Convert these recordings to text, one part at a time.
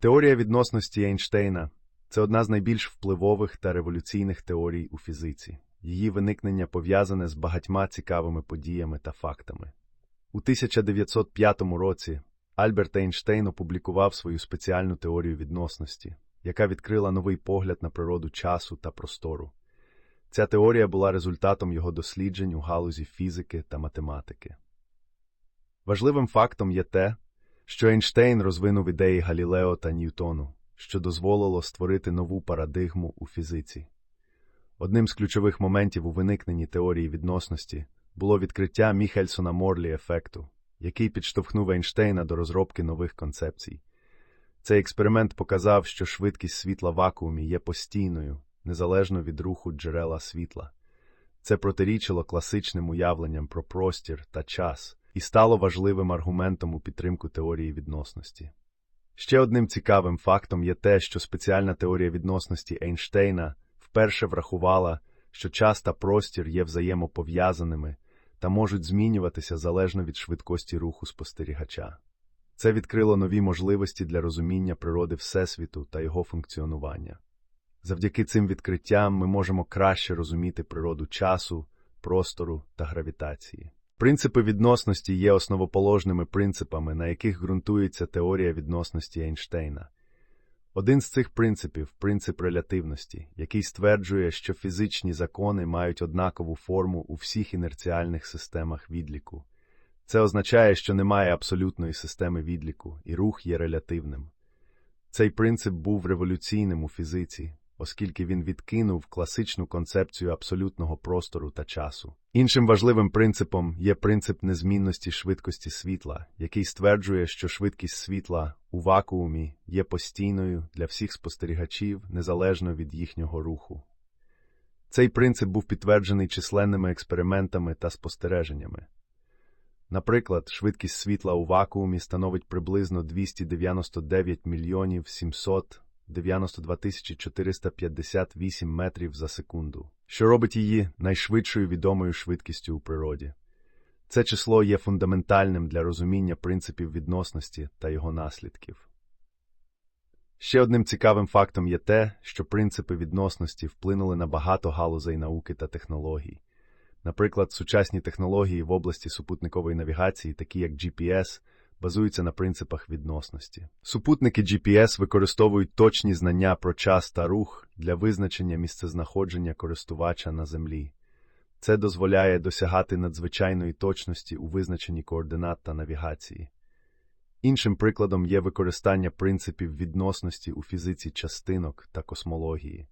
Теорія відносності Ейнштейна це одна з найбільш впливових та революційних теорій у фізиці. Її виникнення пов'язане з багатьма цікавими подіями та фактами. У 1905 році Альберт Ейнштейн опублікував свою спеціальну теорію відносності, яка відкрила новий погляд на природу часу та простору. Ця теорія була результатом його досліджень у галузі фізики та математики. Важливим фактом є те, що Ейнштейн розвинув ідеї Галілео та Ньютону, що дозволило створити нову парадигму у фізиці. Одним з ключових моментів у виникненні теорії відносності було відкриття Міхельсона Морлі ефекту, який підштовхнув Ейнштейна до розробки нових концепцій. Цей експеримент показав, що швидкість світла в вакуумі є постійною, незалежно від руху джерела світла. Це протирічило класичним уявленням про простір та час і стало важливим аргументом у підтримку теорії відносності. Ще одним цікавим фактом є те, що спеціальна теорія відносності Ейнштейна вперше врахувала, що час та простір є взаємопов'язаними та можуть змінюватися залежно від швидкості руху спостерігача. Це відкрило нові можливості для розуміння природи Всесвіту та його функціонування. Завдяки цим відкриттям ми можемо краще розуміти природу часу, простору та гравітації. Принципи відносності є основоположними принципами, на яких ґрунтується теорія відносності Ейнштейна. Один з цих принципів принцип релятивності, який стверджує, що фізичні закони мають однакову форму у всіх інерціальних системах відліку. Це означає, що немає абсолютної системи відліку, і рух є релятивним. Цей принцип був революційним у фізиці, оскільки він відкинув класичну концепцію абсолютного простору та часу. Іншим важливим принципом є принцип незмінності швидкості світла, який стверджує, що швидкість світла у вакуумі є постійною для всіх спостерігачів незалежно від їхнього руху. Цей принцип був підтверджений численними експериментами та спостереженнями. Наприклад, швидкість світла у вакуумі становить приблизно 299 мільйонів 700 92 458 метрів за секунду, що робить її найшвидшою відомою швидкістю у природі. Це число є фундаментальним для розуміння принципів відносності та його наслідків. Ще одним цікавим фактом є те, що принципи відносності вплинули на багато галузей науки та технологій. Наприклад, сучасні технології в області супутникової навігації, такі як GPS, базуються на принципах відносності. Супутники GPS використовують точні знання про час та рух для визначення місцезнаходження користувача на Землі. Це дозволяє досягати надзвичайної точності у визначенні координат та навігації. Іншим прикладом є використання принципів відносності у фізиці частинок та космології.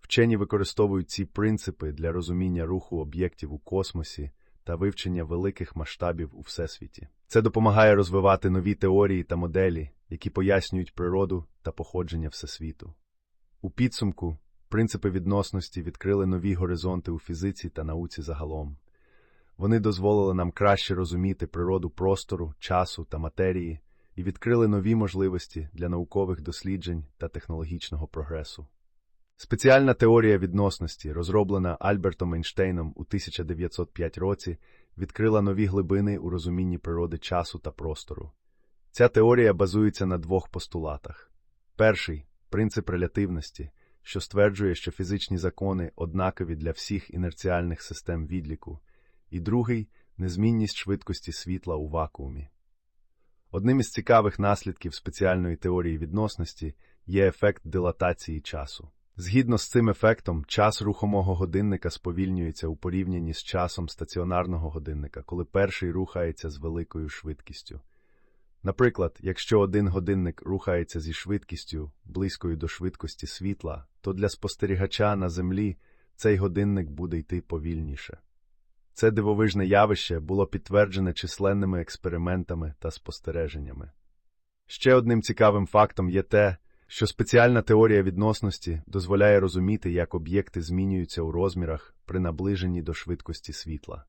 Вчені використовують ці принципи для розуміння руху об'єктів у космосі та вивчення великих масштабів у всесвіті. Це допомагає розвивати нові теорії та моделі, які пояснюють природу та походження всесвіту. У підсумку принципи відносності відкрили нові горизонти у фізиці та науці загалом. Вони дозволили нам краще розуміти природу простору, часу та матерії і відкрили нові можливості для наукових досліджень та технологічного прогресу. Спеціальна теорія відносності, розроблена Альбертом Ейнштейном у 1905 році, відкрила нові глибини у розумінні природи часу та простору. Ця теорія базується на двох постулатах: перший принцип релятивності, що стверджує, що фізичні закони однакові для всіх інерціальних систем відліку, і другий незмінність швидкості світла у вакуумі. Одним із цікавих наслідків спеціальної теорії відносності є ефект дилатації часу. Згідно з цим ефектом, час рухомого годинника сповільнюється у порівнянні з часом стаціонарного годинника, коли перший рухається з великою швидкістю. Наприклад, якщо один годинник рухається зі швидкістю, близькою до швидкості світла, то для спостерігача на Землі цей годинник буде йти повільніше. Це дивовижне явище було підтверджене численними експериментами та спостереженнями. Ще одним цікавим фактом є те, що спеціальна теорія відносності дозволяє розуміти, як об'єкти змінюються у розмірах при наближенні до швидкості світла.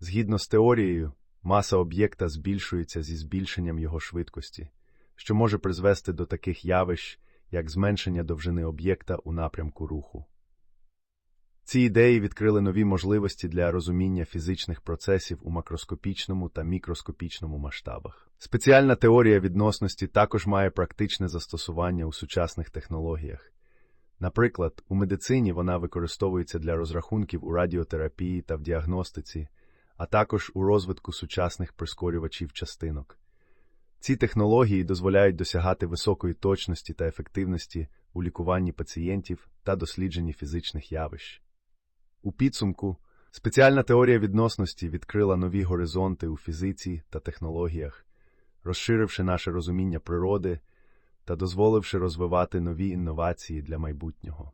Згідно з теорією, маса об'єкта збільшується зі збільшенням його швидкості, що може призвести до таких явищ, як зменшення довжини об'єкта у напрямку руху. Ці ідеї відкрили нові можливості для розуміння фізичних процесів у макроскопічному та мікроскопічному масштабах. Спеціальна теорія відносності також має практичне застосування у сучасних технологіях. Наприклад, у медицині вона використовується для розрахунків у радіотерапії та в діагностиці, а також у розвитку сучасних прискорювачів частинок. Ці технології дозволяють досягати високої точності та ефективності у лікуванні пацієнтів та дослідженні фізичних явищ. У підсумку, спеціальна теорія відносності відкрила нові горизонти у фізиці та технологіях, розширивши наше розуміння природи та дозволивши розвивати нові інновації для майбутнього.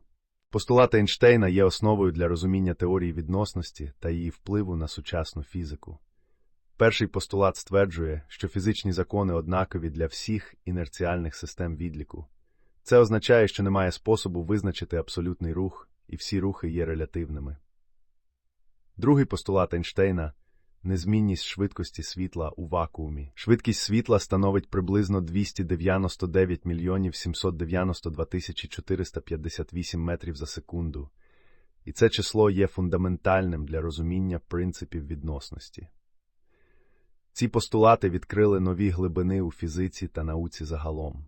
Постулат Ейнштейна є основою для розуміння теорії відносності та її впливу на сучасну фізику. Перший постулат стверджує, що фізичні закони однакові для всіх інерціальних систем відліку. Це означає, що немає способу визначити абсолютний рух, і всі рухи є релятивними. Другий постулат Ейнштейна незмінність швидкості світла у вакуумі. Швидкість світла становить приблизно 299 мільйонів 792 тисячі 458 метрів за секунду, і це число є фундаментальним для розуміння принципів відносності. Ці постулати відкрили нові глибини у фізиці та науці загалом.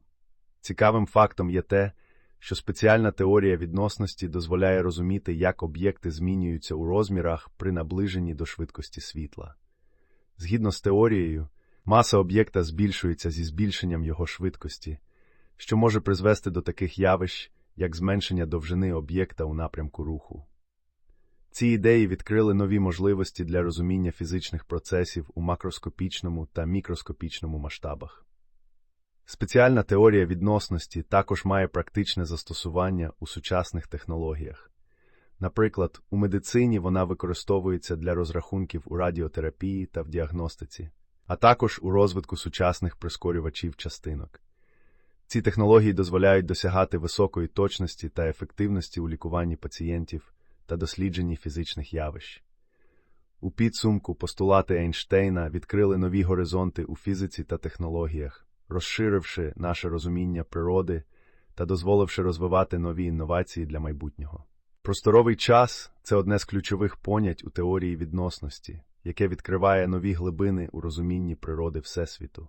Цікавим фактом є те, що спеціальна теорія відносності дозволяє розуміти, як об'єкти змінюються у розмірах при наближенні до швидкості світла. Згідно з теорією, маса об'єкта збільшується зі збільшенням його швидкості, що може призвести до таких явищ, як зменшення довжини об'єкта у напрямку руху. Ці ідеї відкрили нові можливості для розуміння фізичних процесів у макроскопічному та мікроскопічному масштабах. Спеціальна теорія відносності також має практичне застосування у сучасних технологіях. Наприклад, у медицині вона використовується для розрахунків у радіотерапії та в діагностиці, а також у розвитку сучасних прискорювачів частинок. Ці технології дозволяють досягати високої точності та ефективності у лікуванні пацієнтів та дослідженні фізичних явищ. У підсумку постулати Ейнштейна відкрили нові горизонти у фізиці та технологіях, розширивши наше розуміння природи та дозволивши розвивати нові інновації для майбутнього. Просторовий час це одне з ключових понять у теорії відносності, яке відкриває нові глибини у розумінні природи Всесвіту.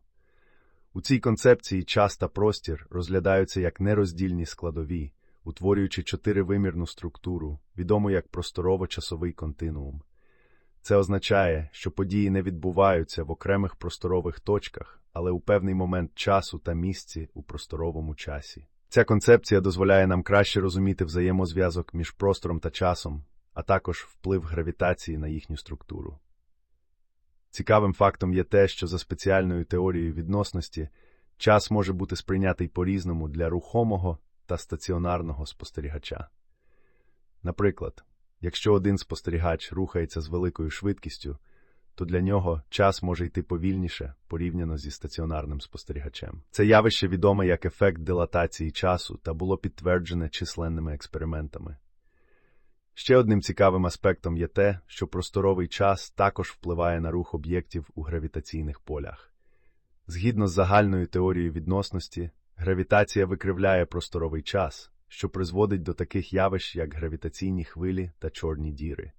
У цій концепції час та простір розглядаються як нероздільні складові, утворюючи чотиривимірну структуру, відому як просторово-часовий континуум. Це означає, що події не відбуваються в окремих просторових точках, але у певний момент часу та місці у просторовому часі. Ця концепція дозволяє нам краще розуміти взаємозв'язок між простором та часом, а також вплив гравітації на їхню структуру. Цікавим фактом є те, що за спеціальною теорією відносності час може бути сприйнятий по різному для рухомого та стаціонарного спостерігача. Наприклад, якщо один спостерігач рухається з великою швидкістю, то для нього час може йти повільніше порівняно зі стаціонарним спостерігачем. Це явище відоме як ефект дилатації часу та було підтверджене численними експериментами. Ще одним цікавим аспектом є те, що просторовий час також впливає на рух об'єктів у гравітаційних полях. Згідно з загальною теорією відносності, гравітація викривляє просторовий час, що призводить до таких явищ, як гравітаційні хвилі та чорні діри.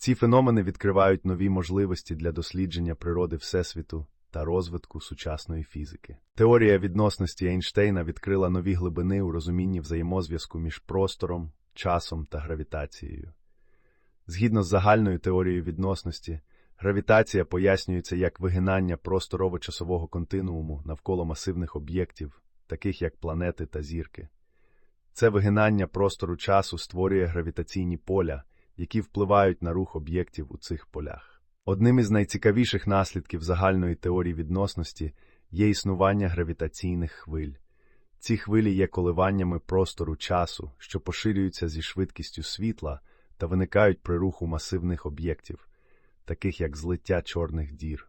Ці феномени відкривають нові можливості для дослідження природи Всесвіту та розвитку сучасної фізики. Теорія відносності Ейнштейна відкрила нові глибини у розумінні взаємозв'язку між простором, часом та гравітацією. Згідно з загальною теорією відносності, гравітація пояснюється як вигинання просторово-часового континууму навколо масивних об'єктів, таких як планети та зірки. Це вигинання простору часу створює гравітаційні поля які впливають на рух об'єктів у цих полях. Одним із найцікавіших наслідків загальної теорії відносності є існування гравітаційних хвиль. Ці хвилі є коливаннями простору часу, що поширюються зі швидкістю світла та виникають при руху масивних об'єктів, таких як злиття чорних дір.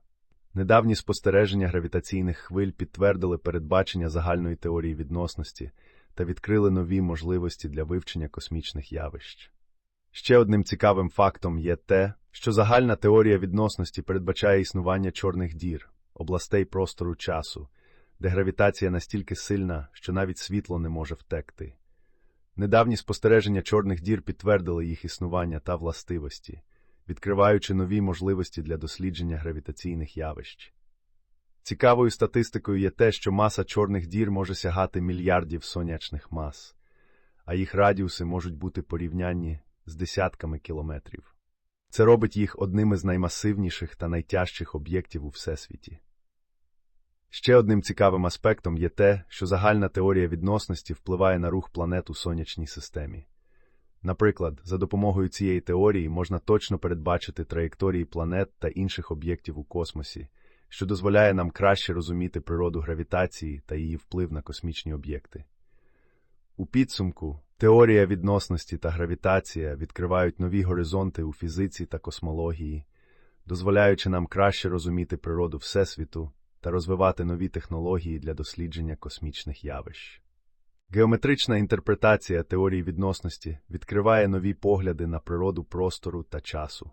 Недавні спостереження гравітаційних хвиль підтвердили передбачення загальної теорії відносності та відкрили нові можливості для вивчення космічних явищ. Ще одним цікавим фактом є те, що загальна теорія відносності передбачає існування чорних дір, областей простору часу, де гравітація настільки сильна, що навіть світло не може втекти. Недавні спостереження чорних дір підтвердили їх існування та властивості, відкриваючи нові можливості для дослідження гравітаційних явищ. Цікавою статистикою є те, що маса чорних дір може сягати мільярдів сонячних мас, а їх радіуси можуть бути порівнянні з десятками кілометрів. Це робить їх одним із наймасивніших та найтяжчих об'єктів у всесвіті. Ще одним цікавим аспектом є те, що загальна теорія відносності впливає на рух планет у сонячній системі. Наприклад, за допомогою цієї теорії можна точно передбачити траєкторії планет та інших об'єктів у космосі, що дозволяє нам краще розуміти природу гравітації та її вплив на космічні об'єкти. У підсумку теорія відносності та гравітація відкривають нові горизонти у фізиці та космології, дозволяючи нам краще розуміти природу Всесвіту та розвивати нові технології для дослідження космічних явищ. Геометрична інтерпретація теорії відносності відкриває нові погляди на природу простору та часу.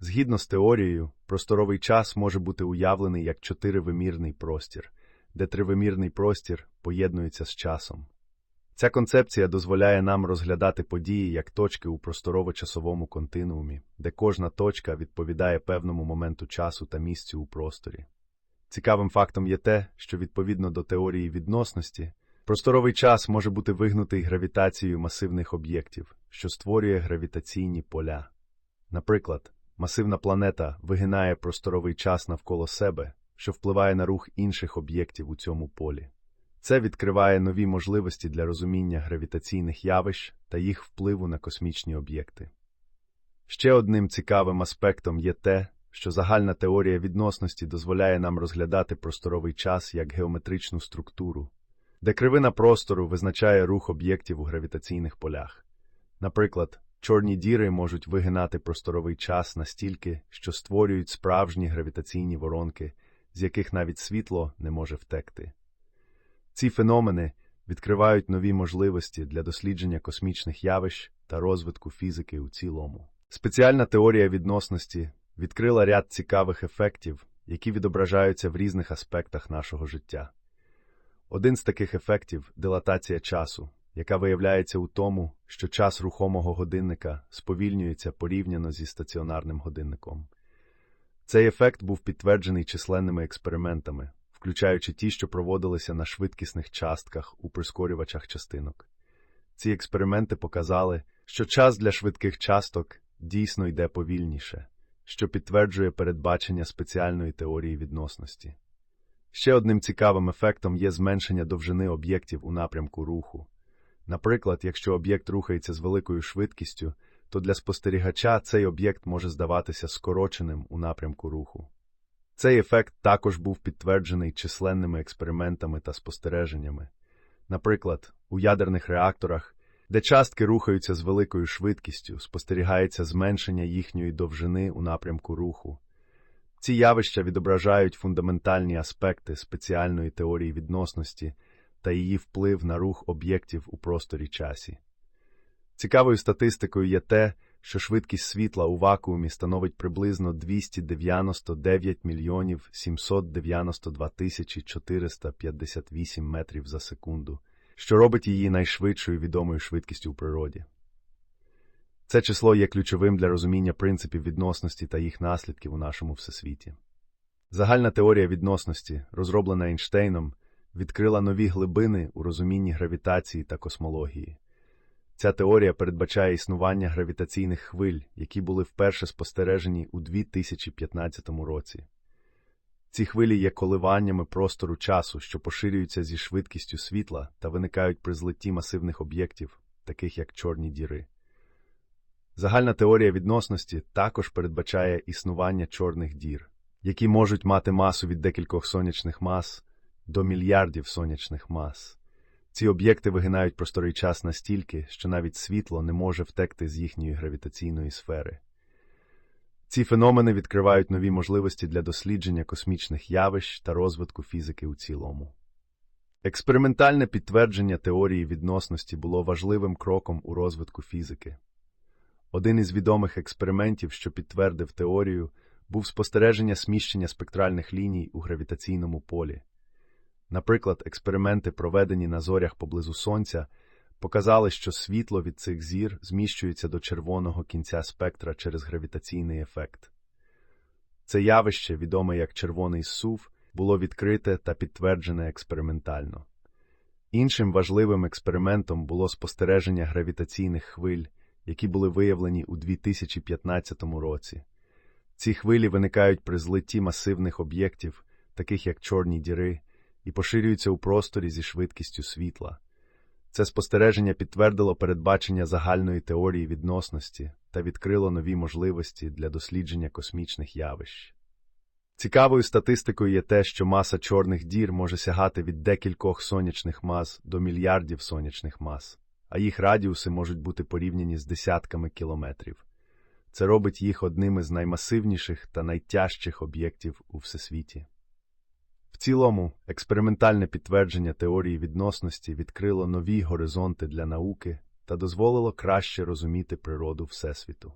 Згідно з теорією, просторовий час може бути уявлений як чотиривимірний простір, де тривимірний простір поєднується з часом. Ця концепція дозволяє нам розглядати події як точки у просторово-часовому континуумі, де кожна точка відповідає певному моменту часу та місцю у просторі. Цікавим фактом є те, що відповідно до теорії відносності, просторовий час може бути вигнутий гравітацією масивних об'єктів, що створює гравітаційні поля. Наприклад, масивна планета вигинає просторовий час навколо себе, що впливає на рух інших об'єктів у цьому полі. Це відкриває нові можливості для розуміння гравітаційних явищ та їх впливу на космічні об'єкти. Ще одним цікавим аспектом є те, що загальна теорія відносності дозволяє нам розглядати просторовий час як геометричну структуру, де кривина простору визначає рух об'єктів у гравітаційних полях. Наприклад, чорні діри можуть вигинати просторовий час настільки, що створюють справжні гравітаційні воронки, з яких навіть світло не може втекти. Ці феномени відкривають нові можливості для дослідження космічних явищ та розвитку фізики у цілому. Спеціальна теорія відносності відкрила ряд цікавих ефектів, які відображаються в різних аспектах нашого життя. Один з таких ефектів дилатація часу, яка виявляється у тому, що час рухомого годинника сповільнюється порівняно зі стаціонарним годинником. Цей ефект був підтверджений численними експериментами, включаючи ті, що проводилися на швидкісних частках у прискорювачах частинок. Ці експерименти показали, що час для швидких часток дійсно йде повільніше що підтверджує передбачення спеціальної теорії відносності. Ще одним цікавим ефектом є зменшення довжини об'єктів у напрямку руху. Наприклад, якщо об'єкт рухається з великою швидкістю, то для спостерігача цей об'єкт може здаватися скороченим у напрямку руху. Цей ефект також був підтверджений численними експериментами та спостереженнями. Наприклад, у ядерних реакторах де частки рухаються з великою швидкістю, спостерігається зменшення їхньої довжини у напрямку руху. Ці явища відображають фундаментальні аспекти спеціальної теорії відносності та її вплив на рух об'єктів у просторі часі. Цікавою статистикою є те, що швидкість світла у вакуумі становить приблизно 299 мільйонів 792 тисячі 458 метрів за секунду що робить її найшвидшою відомою швидкістю у природі. Це число є ключовим для розуміння принципів відносності та їх наслідків у нашому всесвіті. Загальна теорія відносності, розроблена Ейнштейном, відкрила нові глибини у розумінні гравітації та космології. Ця теорія передбачає існування гравітаційних хвиль, які були вперше спостережені у 2015 році. Ці хвилі є коливаннями простору часу, що поширюються зі швидкістю світла та виникають при злитті масивних об'єктів, таких як чорні діри. Загальна теорія відносності також передбачає існування чорних дір, які можуть мати масу від декількох сонячних мас до мільярдів сонячних мас. Ці об'єкти вигинають просторий час настільки, що навіть світло не може втекти з їхньої гравітаційної сфери. Ці феномени відкривають нові можливості для дослідження космічних явищ та розвитку фізики у цілому. Експериментальне підтвердження теорії відносності було важливим кроком у розвитку фізики. Один із відомих експериментів, що підтвердив теорію, був спостереження сміщення спектральних ліній у гравітаційному полі. Наприклад, експерименти, проведені на зорях поблизу Сонця, показали, що світло від цих зір зміщується до червоного кінця спектра через гравітаційний ефект. Це явище, відоме як червоний сув, було відкрите та підтверджене експериментально. Іншим важливим експериментом було спостереження гравітаційних хвиль, які були виявлені у 2015 році. Ці хвилі виникають при злитті масивних об'єктів, таких як чорні діри, і поширюються у просторі зі швидкістю світла. Це спостереження підтвердило передбачення загальної теорії відносності та відкрило нові можливості для дослідження космічних явищ. Цікавою статистикою є те, що маса чорних дір може сягати від декількох сонячних мас до мільярдів сонячних мас, а їх радіуси можуть бути порівняні з десятками кілометрів. Це робить їх одним із наймасивніших та найтяжчих об'єктів у всесвіті. В цілому, експериментальне підтвердження теорії відносності відкрило нові горизонти для науки та дозволило краще розуміти природу Всесвіту.